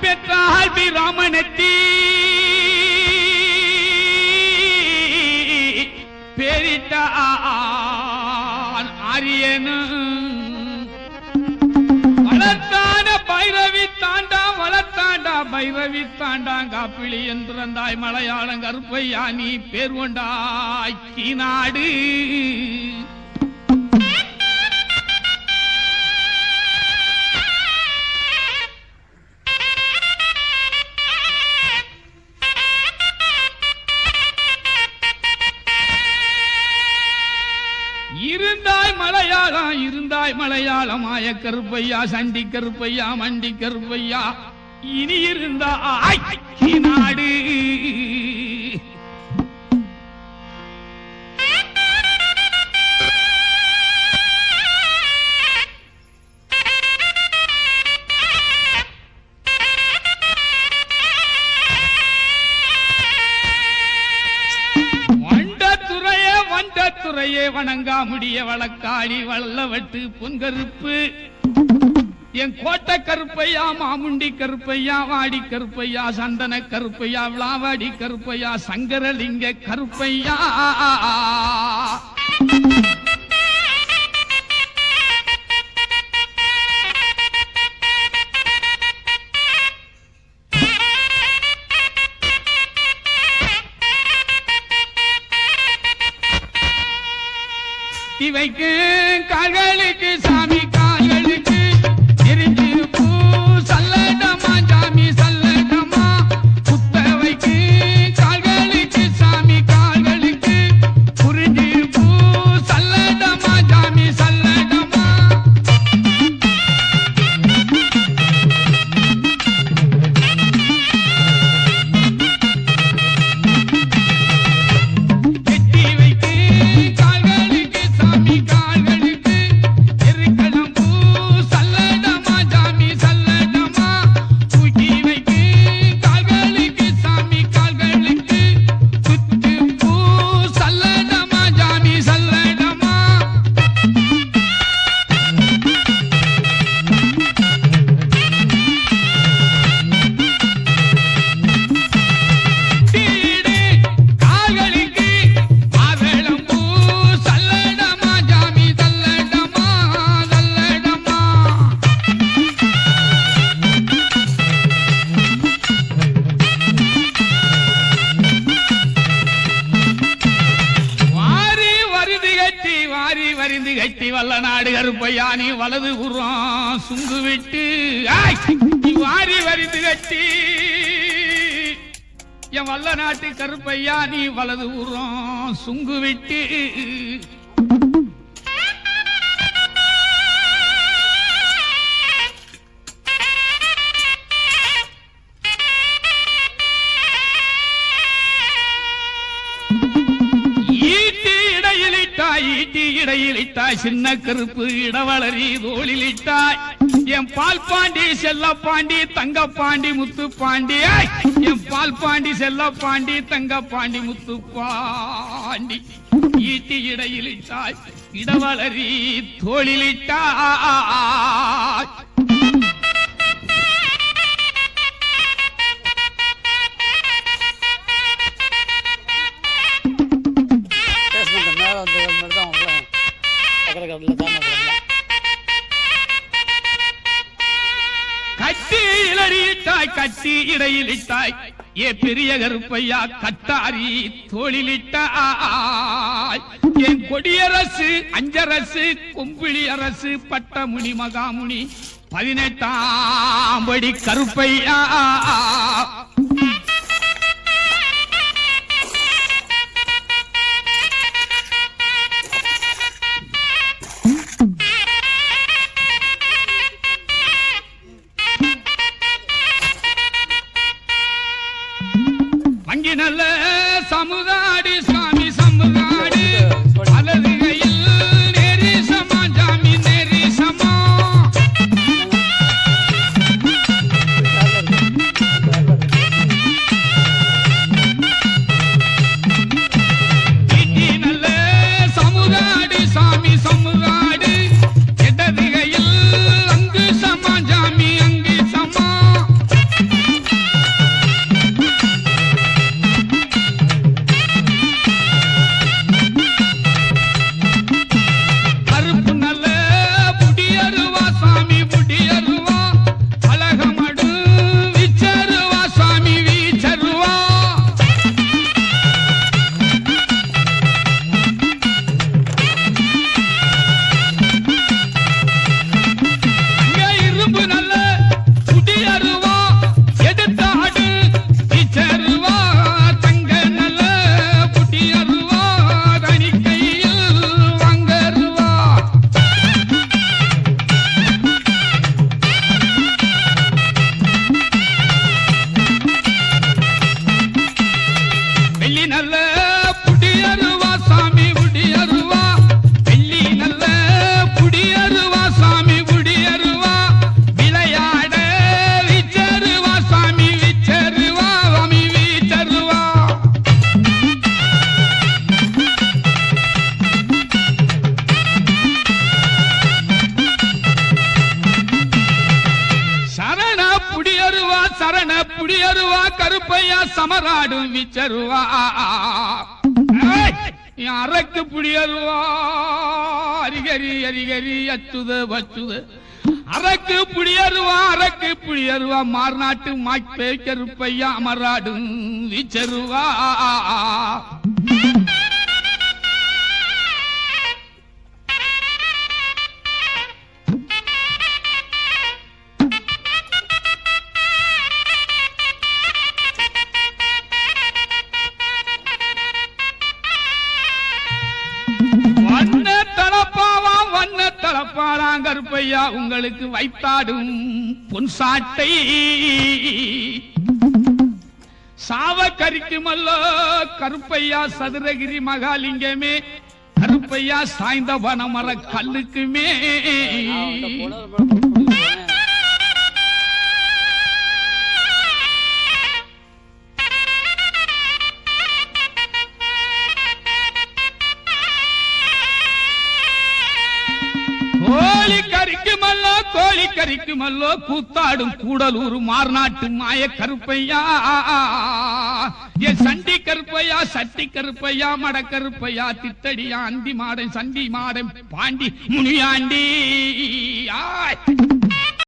பெற்றால் பிராமணத்தி. பேரிட்டான் ஆரியனு. வளர்த்தான பைரவி தாண்டா வளர்த்தாண்டா பைரவி தாண்டாங்க காப்பிளி என்றாய் மலையாளம் கருப்பையா நீ பேர் கொண்டாய் நாடு இருந்தாய் மாய கருப்பையா சண்டி கருப்பையா மண்டி கருப்பையா இனி இருந்தா ஆக்கி நாடு. வணங்காமுடிய வழக்காளி வல்லவட்டு பொன்கருப்பு. என் கோட்டை கருப்பையா மாமுண்டி கருப்பையா வாடி கருப்பையா சந்தன கருப்பையா விளாவாடி கருப்பையா சங்கரலிங்க கருப்பையா. இவைக்கு கால்களுக்கு வாரி வரிந்து கட்டி வல்ல நாடு கருப்பையா நீ வலது புறம் சுங்கு விட்டு. ஆய்! வாரி வரிந்து கட்டி என் வல்ல நாட்டு கருப்பையா நீ வலது புறம் சுங்கு விட்டு. ஈட்டி இடையிலிட்டாய் சின்ன கருப்பு இடவளரி தோளிலிட்டாய் என் பால் பாண்டி செல்ல பாண்டி தங்க பாண்டி முத்து பாண்டி என் பால் பாண்டி செல்ல பாண்டி தங்க பாண்டி முத்து பாண்டி. ஈட்டி இடையிலிட்டாய் இடவளரி தோளிலிட்டாய் இளறியிட்டாய் கட்டி இடையிலிட்டாய். ஏ பெரிய கருப்பையா கட்டாரி தோளிலிட்டாய். என் கொடியரசு அஞ்சரசு கும்பிளி அரசு பட்டமுனி மகாமுனி பதினெட்டாம் படி கருப்பையா. புடியருவா கருப்பையா சமராடும் விச்சருவா. ஏய், அரக்கு புடியருவா அரிகரி அரிகரி அச்சுத வச்சுத. அரக்கு புடியருவா அரக்கு புடியருவா மார்நாட்டு மாய்ப்பே கருப்பையா அமராடும் விச்சருவா. கருப்பையா உங்களுக்கு வைத்தாடும் பொன் சாட்டை. சாவ கரிக்குமல்லோ கருப்பையா சதுரகிரி மகாலிங்கமே. கருப்பையா சாய்ந்த வனமர கல்லுக்குமே. கோழி கூத்தாடும் கூடலூர் மார்நாட்டு மாய கருப்பையா. என் சண்டி கருப்பையா சட்டி கருப்பையா மட கருப்பையா தித்தடியா அந்தி மாடன் சண்டி மாடன் பாண்டி முனியாண்டி. ஆய்.